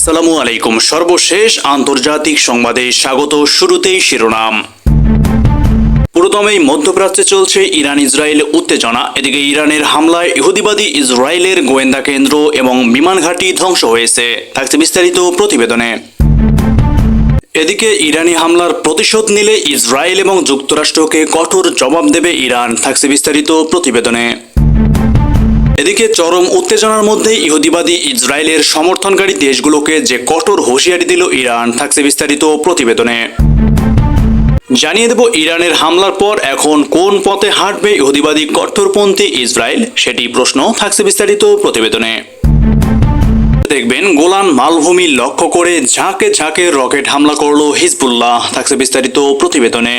আসসালামু আলাইকুম। সর্বশেষ আন্তর্জাতিক সংবাদে স্বাগত শুরুতেই শিরোনাম। পুরোদমেই মধ্যপ্রাচ্যে চলছে ইরান ইসরায়েল উত্তেজনা। এদিকে ইরানের হামলায় ইহুদিবাদী ইসরায়েলের গোয়েন্দা কেন্দ্র এবং বিমান ঘাঁটি ধ্বংস হয়েছে। থাকছে বিস্তারিত প্রতিবেদনে। এদিকে ইরানি হামলার প্রতিশোধ নিলে ইসরায়েল এবং যুক্তরাষ্ট্রকে কঠোর জবাব দেবে ইরান। থাকছে বিস্তারিত প্রতিবেদনে। এদিকে চরম উত্তেজনার মধ্যে ইহুদিবাদী ইসরায়েলের সমর্থনকারী দেশগুলোকে যে কঠোর হুঁশিয়ারি দিল ইরান, থাকছে বিস্তারিত প্রতিবেদনে। জানিয়ে দেব, ইরানের হামলার পর এখন কোন পথে হাঁটবে ইহুদিবাদী কঠোরপন্থী ইসরায়েল, সেটি প্রশ্ন, থাকছে বিস্তারিত প্রতিবেদনে। দেখবেন, গোলান মালভূমি লক্ষ্য করে ঝাঁকে ঝাঁকে রকেট হামলা করল হিজবুল্লাহ, থাকছে বিস্তারিত প্রতিবেদনে।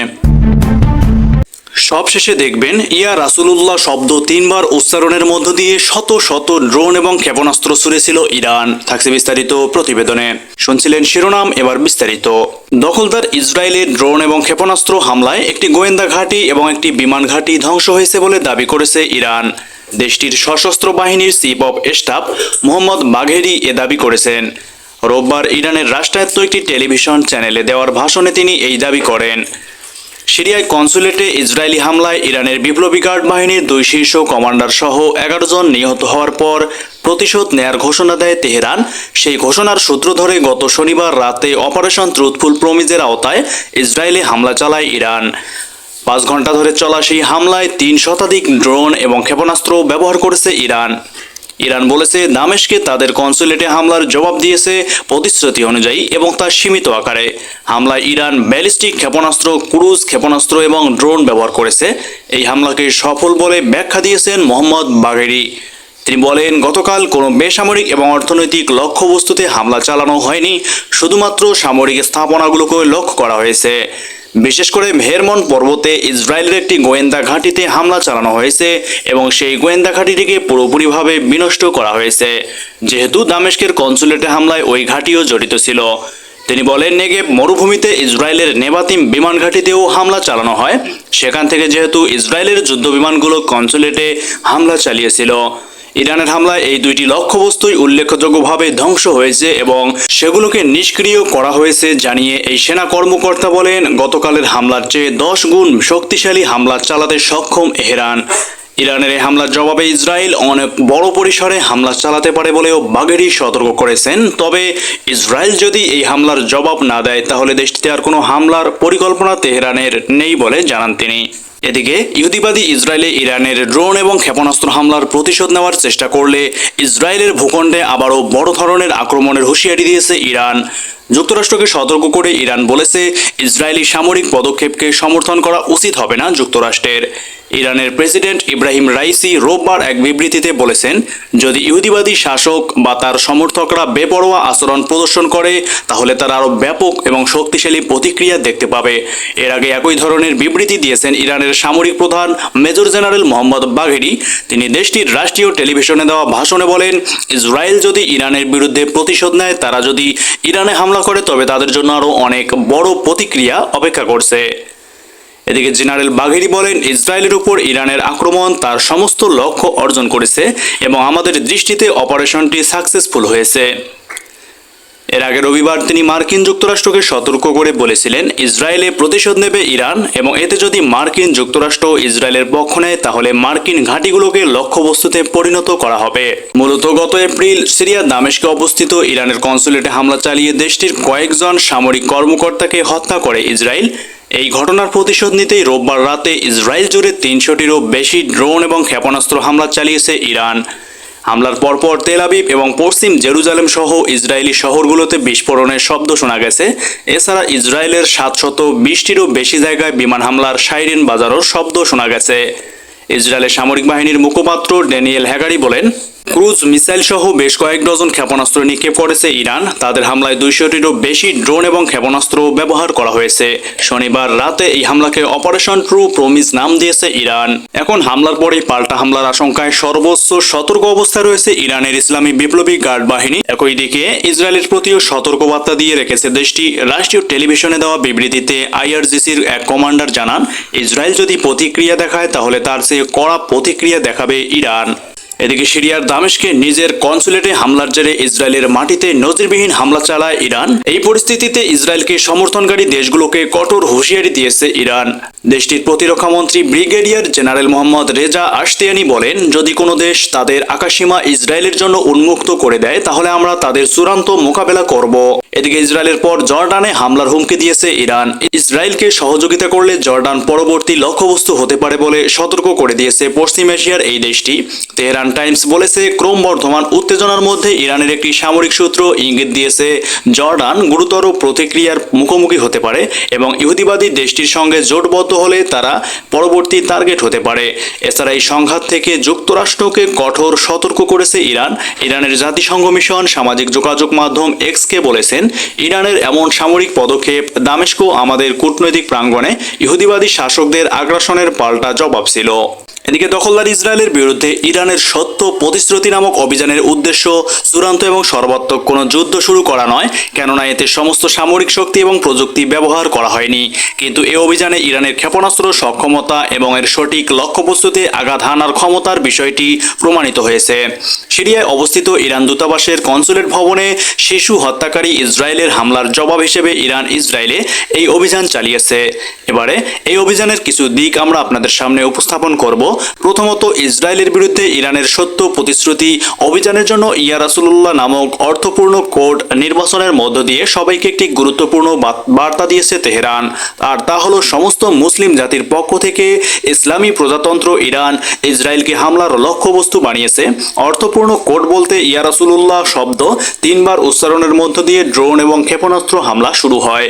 সবশেষে দেখবেন, ইয়া রাসুলুল্লাহ শব্দ তিনবার উচ্চারণের মধ্য দিয়ে শত শত ড্রোন এবং ক্ষেপণাস্ত্র ছুড়েছিল ইরান, থাকছে বিস্তারিত প্রতিবেদনে। শুনছিলেন শিরোনাম, এবার বিস্তারিত। দখলদার ইসরায়েলের ড্রোন এবং ক্ষেপণাস্ত্র হামলায় একটি গোয়েন্দা ঘাঁটি এবং একটি বিমান ঘাঁটি ধ্বংস হয়েছে বলে দাবি করেছে ইরান। দেশটির সশস্ত্র বাহিনীর chief of staff Mohammad Bagheri এ দাবি করেছেন। রোববার ইরানের রাষ্ট্রায়ত্ত একটি টেলিভিশন চ্যানেলে দেওয়ার ভাষণে তিনি এই দাবি করেন। সিরিয়ায় কনসুলেটে ইসরায়েলি হামলায় ইরানের বিপ্লবী গার্ড বাহিনীর দুই শীর্ষ কমান্ডার সহ এগারো জন নিহত হওয়ার পর প্রতিশোধ নেয়ার ঘোষণা দেয় তেহরান। সেই ঘোষণার সূত্র ধরে গত শনিবার রাতে অপারেশন ট্রুথফুল প্রমিজের আওতায় ইসরায়েলে হামলা চালায় ইরান। পাঁচ ঘণ্টা ধরে চলা সেই হামলায় তিন শতাধিক ড্রোন এবং ক্ষেপণাস্ত্র ব্যবহার করেছে ইরান। ইরান বলেছে, দামেশকে তাদের কনসুলেটে হামলার জবাব দিয়েছে প্রতিশ্রুতি অনুযায়ী এবং তা সীমিত আকারে। হামলায় ইরান ব্যালিস্টিক ক্ষেপণাস্ত্র, ক্রুজ ক্ষেপণাস্ত্র এবং ড্রোন ব্যবহার করেছে। এই হামলাকে সফল বলে ব্যাখ্যা দিয়েছেন মোহাম্মদ বাঘেরি তিনি বলেন, গতকাল কোনো বেসামরিক এবং অর্থনৈতিক লক্ষ্যবস্তুতে হামলা চালানো হয়নি, শুধুমাত্র সামরিক স্থাপনাগুলোকে লক্ষ্য করা হয়েছে। বিশেষ করে ভেরমন পর্বতে ইসরায়েলের একটি গোয়েন্দা ঘাঁটিতে হামলা চালানো হয়েছে এবং সেই গোয়েন্দা ঘাঁটিটিকে পুরোপুরিভাবে বিনষ্ট করা হয়েছে। যেহেতু দামেস্কের কনসুলেটে হামলায় ওই ঘাঁটিও জড়িত ছিল। তিনি বলেন, নেগেব মরুভূমিতে ইসরায়েলের নেবাতিম বিমান ঘাঁটিতেও হামলা চালানো হয়। সেখান থেকে যেহেতু ইসরায়েলের যুদ্ধ বিমানগুলো কনসুলেটে হামলা চালিয়েছিল। ইরানের হামলায় এই দুইটি লক্ষ্যবস্তুই উল্লেখযোগ্যভাবে ধ্বংস হয়েছে এবং সেগুলোকে নিষ্ক্রিয় করা হয়েছে জানিয়ে এই সেনা কর্মকর্তা বলেন, গতকালের হামলার চেয়ে দশ গুণ শক্তিশালী হামলা চালাতে সক্ষম এহরান। ইরানের এই হামলার জবাবে ইসরায়েল অনেক বড় পরিসরে হামলা চালাতে পারে বলেও বাগেরি সতর্ক করেছেন। তবে ইসরায়েল যদি এই হামলার জবাব না দেয়, তাহলে দেশটিতে আর কোনো হামলার পরিকল্পনা তেহরানের নেই বলে জানান তিনি। এদিকে ইহুদিবাদী ইসরায়েলে ইরানের ড্রোন এবং ক্ষেপণাস্ত্র হামলার প্রতিশোধ নেওয়ার চেষ্টা করলে ইসরায়েলের ভূখণ্ডে আবারও বড় ধরনের আক্রমণের হুঁশিয়ারি দিয়েছে ইরান। যুক্তরাষ্ট্রকে সতর্ক করে ইরান বলেছে, ইসরায়েলি সামরিক পদক্ষেপকে সমর্থন করা উচিত হবে না যুক্তরাষ্ট্রের। ইরানের প্রেসিডেন্ট ইব্রাহিম রাইসি রোববার এক বিবৃতিতে বলেছেন, যদি ইহুদিবাদী শাসক বা তার সমর্থকরা বেপরোয়া আচরণ প্রদর্শন করে, তাহলে তারা আরও ব্যাপক এবং শক্তিশালী প্রতিক্রিয়া দেখতে পাবে। এর আগে একই ধরনের বিবৃতি দিয়েছেন ইরানের সামরিক প্রধান মেজর জেনারেল মোহাম্মদ বাঘেরি, তিনি দেশটির রাষ্ট্রীয় টেলিভিশনে দেওয়া ভাষণে বলেন, ইসরায়েল যদি ইরানের বিরুদ্ধে প্রতিশোধ নেয়, তারা যদি ইরানে হামলা করে, তবে তাদের জন্য আরও অনেক বড় প্রতিক্রিয়া অপেক্ষা করছে। এদিকে জেনারেল বাঘেরি বলেন, ইসরায়েলের উপর ইরানের আক্রমণ তার সমস্ত লক্ষ্য অর্জন করেছে এবং আমাদের দৃষ্টিতে অপারেশনটি সাকসেসফুল হয়েছে। এর আগে রবিবার তিনি মার্কিন যুক্তরাষ্ট্রকে সতর্ক করে বলেছিলেন, ইসরায়েলে প্রতিশোধ নেবে ইরান এবং এতে যদি মার্কিন যুক্তরাষ্ট্র ইসরায়েলের পক্ষ নেয়, তাহলে মার্কিন ঘাঁটিগুলোকে লক্ষ্যবস্তুতে পরিণত করা হবে। মূলত গত এপ্রিল সিরিয়ার দামেশকে অবস্থিত ইরানের কনসুলেটে হামলা চালিয়ে দেশটির কয়েকজন সামরিক কর্মকর্তাকে হত্যা করে ইসরায়েল। এই ঘটনার প্রতিশোধ নিতেই রোববার রাতে ইসরায়েল জুড়ে তিনশোটিরও বেশি ড্রোন এবং ক্ষেপণাস্ত্র হামলা চালিয়েছে ইরান। হামলার পরপর তেল আবিব এবং পশ্চিম জেরুজালেম সহ ইসরায়েলি শহরগুলোতে বিস্ফোরণের শব্দ শোনা গেছে। এছাড়া ইসরায়েলের সাতশত বিশটিরও বেশি জায়গায় বিমান হামলার সাইরেন বাজারও শব্দ শোনা গেছে। ইসরায়েলের সামরিক বাহিনীর মুখপাত্র ড্যানিয়েল হ্যাগারি বলেন ক্রুজ মিসাইল সহ বেশ কয়েক ডজন ক্ষেপণাস্ত্র নিক্ষেপ করেছে ইরান। তাদের হামলায় দুইশোটিরও বেশি ড্রোন এবং ক্ষেপণাস্ত্র ব্যবহার করা হয়েছে। শনিবার রাতে এই হামলাকে অপারেশন ট্রু প্রমিস নাম দিয়েছে ইরান। এখন হামলার পরেই পাল্টা হামলার আশঙ্কায় সর্বোচ্চ সতর্ক অবস্থায় রয়েছে ইরানের ইসলামী বিপ্লবী গার্ড বাহিনী। একই দিকে ইসরায়েলের প্রতিও সতর্কবার্তা দিয়ে রেখেছে দেশটি। রাষ্ট্রীয় টেলিভিশনে দেওয়া বিবৃতিতে আইআরজিসির এক কমান্ডার জানান, ইসরায়েল যদি প্রতিক্রিয়া দেখায়, তাহলে তার চেয়ে কড়া প্রতিক্রিয়া দেখাবে ইরান। এদিকে সিরিয়ার দামেশকে নিজের কনসুলেটে হামলার জেরে ইসরায়েলের মাটিতে নজিরবিহীন হামলা চালায় ইরান। এই পরিস্থিতিতে ইসরায়েলকে সমর্থনকারী দেশগুলোকে কঠোর হুঁশিয়ারি দিয়েছে ইরান। দেশটির প্রতিরক্ষা মন্ত্রী brigadier general Mohammad Reza Ashtiani বলেন, যদি কোনো দেশ তাদের আকাশসীমা ইসরায়েলের জন্য উন্মুক্ত করে দেয়, তাহলে আমরা তাদের চূড়ান্ত মোকাবেলা করব। এদিকে ইসরায়েলের পর জর্ডানে হামলার হুমকি দিয়েছে ইরান। ইসরায়েলকে সহযোগিতা করলে জর্ডান পরবর্তী লক্ষ্যবস্তু হতে পারে বলে সতর্ক করে দিয়েছে পশ্চিম এশিয়ার এই দেশটি। তেহরান টাইমস বলেছে ক্রমবর্ধমান উত্তেজনার মধ্যে ইরানের একটি সামরিক সূত্র ইঙ্গিত দিয়েছে, জর্ডান গুরুতর প্রতিক্রিয়ার মুখোমুখি হতে পারে এবং ইহুদিবাদী দেশটির সঙ্গে জোটবদ্ধ হলে তারা পরবর্তী টার্গেট হতে পারে। এছাড়া এই সংঘাত থেকে যুক্তরাষ্ট্রকে কঠোর সতর্ক করেছে ইরান। ইরানের জাতিসংঘ মিশন সামাজিক যোগাযোগ মাধ্যম এক্সকে বলেছেন, ইরানের এমন সামরিক পদক্ষেপ দামেস্কো আমাদের কূটনৈতিক প্রাঙ্গণে ইহুদিবাদী শাসকদের আগ্রাসনের পাল্টা জবাব ছিল। এদিকে দখলদার ইসরায়েলের বিরুদ্ধে ইরানের সত্য প্রতিশ্রুতি নামক অভিযানের উদ্দেশ্য চূড়ান্ত এবং সর্বাত্মক কোনো যুদ্ধ শুরু করা নয়, কেননা এতে সমস্ত সামরিক শক্তি এবং প্রযুক্তি ব্যবহার করা হয়নি। কিন্তু এই অভিযানে ইরানের ক্ষেপণাস্ত্র সক্ষমতা এবং এর সঠিক লক্ষ্যবস্তুতে আঘাত হানার ক্ষমতার বিষয়টি প্রমাণিত হয়েছে। সিরিয়ায় অবস্থিত ইরান দূতাবাসের কনসুলেট ভবনে শিশু হত্যাকারী ইসরায়েলের হামলার জবাব হিসেবে ইরান ইসরায়েলে এই অভিযান চালিয়েছে। এবারে এই অভিযানের কিছু দিক আমরা আপনাদের সামনে উপস্থাপন করব। প্রথমত ইসরায়েলের বিরুদ্ধে ইরানের সত্য প্রতিশ্রুতি অভিযানের জন্য ইয়া রাসুল্লাহ নামক অর্থপূর্ণ কোড নির্বাচনের মধ্য দিয়ে সবাইকে একটি গুরুত্বপূর্ণ বার্তা দিয়েছে তেহরান। আর তা হলো সমস্ত মুসলিম জাতির পক্ষ থেকে ইসলামী প্রজাতন্ত্র ইরান ইসরায়েলকে হামলার লক্ষ্যবস্তু বানিয়েছে। অর্থপূর্ণ কোড বলতে ইয়া রাসুলুল্লাহ শব্দ তিনবার উচ্চারণের মধ্য দিয়ে ড্রোন এবং ক্ষেপণাস্ত্র হামলা শুরু হয়।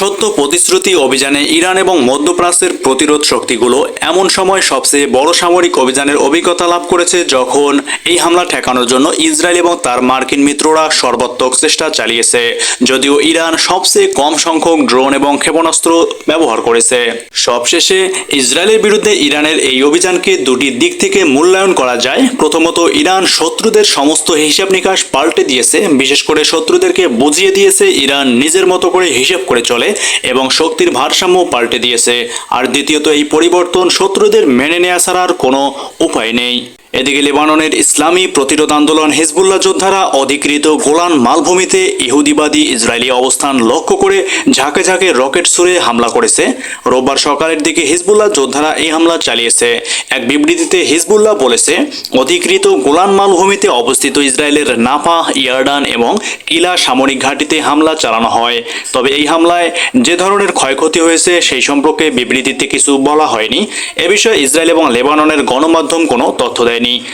সত্য প্রতিশ্রুতি অভিযানে ইরান এবং মধ্যপ্রাচ্যের প্রতিরোধ শক্তিগুলো এমন সময় সবচেয়ে বড় সামরিক অভিযানের অভিজ্ঞতা লাভ করেছে যখন এই হামলা ঠেকানোর জন্য ইসরায়েল এবং তার মার্কিন মিত্ররা সর্বাত্মক চেষ্টা চালিয়েছে, যদিও ইরান সবচেয়ে কম সংখ্যক ড্রোন এবং ক্ষেপণাস্ত্র ব্যবহার করেছে। সবশেষে, ইসরায়েলের বিরুদ্ধে ইরানের এই অভিযানকে দুটি দিক থেকে মূল্যায়ন করা যায়। প্রথমত, ইরান শত্রুদের সমস্ত হিসাব নিকাশ পাল্টে দিয়েছে। বিশেষ করে শত্রুদেরকে বুঝিয়ে দিয়েছে, ইরান নিজের মতো করে হিসেব করে চলে এবং শক্তির ভারসাম্য পাল্টে দিয়েছে। আর দ্বিতীয়ত, এই পরিবর্তন শত্রুদের মেনে নেওয়া ছাড়া আর কোনো উপায় নেই এদিকে লেবাননের ইসলামী প্রতিরোধ আন্দোলন হিজবুল্লাহ যোদ্ধারা অধিকৃত গোলান মালভূমিতে ইহুদিবাদী ইসরায়েলি অবস্থান লক্ষ্য করে ঝাঁকে ঝাঁকে রকেট ছুড়ে হামলা করেছে। রোববার সকালের দিকে হিজবুল্লাহ যোদ্ধারা এই হামলা চালিয়েছে। এক বিবৃতিতে হিজবুল্লাহ বলেছে, অধিকৃত গোলান মালভূমিতে অবস্থিত ইসরায়েলের নাফা, ইয়ার্ডান এবং কিলা সামরিক ঘাঁটিতে হামলা চালানো হয়। তবে এই হামলায় যে ধরনের ক্ষয়ক্ষতি হয়েছে সেই সম্পর্কে বিবৃতিতে কিছু বলা হয়নি। এ বিষয়ে ইসরায়েল এবং লেবাননের গণমাধ্যম কোনো তথ্য 你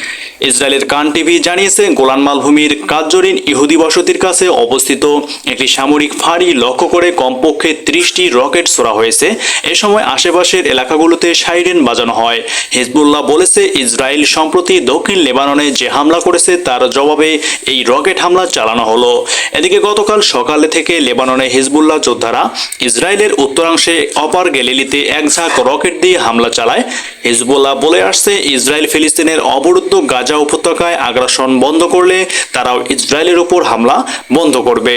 ইসরায়েলের কান টিভি জানিয়েছে, গোলান মালভূমির কার্যরিন ইহুদি বসতির কাছে অবস্থিত একটি সামরিক ফাঁড়ি লক্ষ্য করে কমপক্ষে ত্রিশটি রকেট ছোড়া হয়েছে। এ সময় আশেপাশের এলাকাগুলোতে সাইরেন বাজানো হয়। হিজবুল্লাহ বলেছে, ইসরায়েল সম্প্রতি দক্ষিণ লেবাননে যে হামলা করেছে, তার জবাবে এই রকেট হামলা চালানো হলো। এদিকে গতকাল সকালে থেকে লেবাননে হিজবুল্লাহ যোদ্ধারা ইসরায়েলের উত্তরাংশে অপার গ্যালিলিতে এক ঝাঁক রকেট দিয়ে হামলা চালায়। হিজবুল্লাহ বলে আসছে ইসরায়েল ফিলিস্তিনের অবরুদ্ধ গাজা উপত্যকায় আগ্রাসন বন্ধ করলে তারাও ইসরায়েলের উপর হামলা বন্ধ করবে।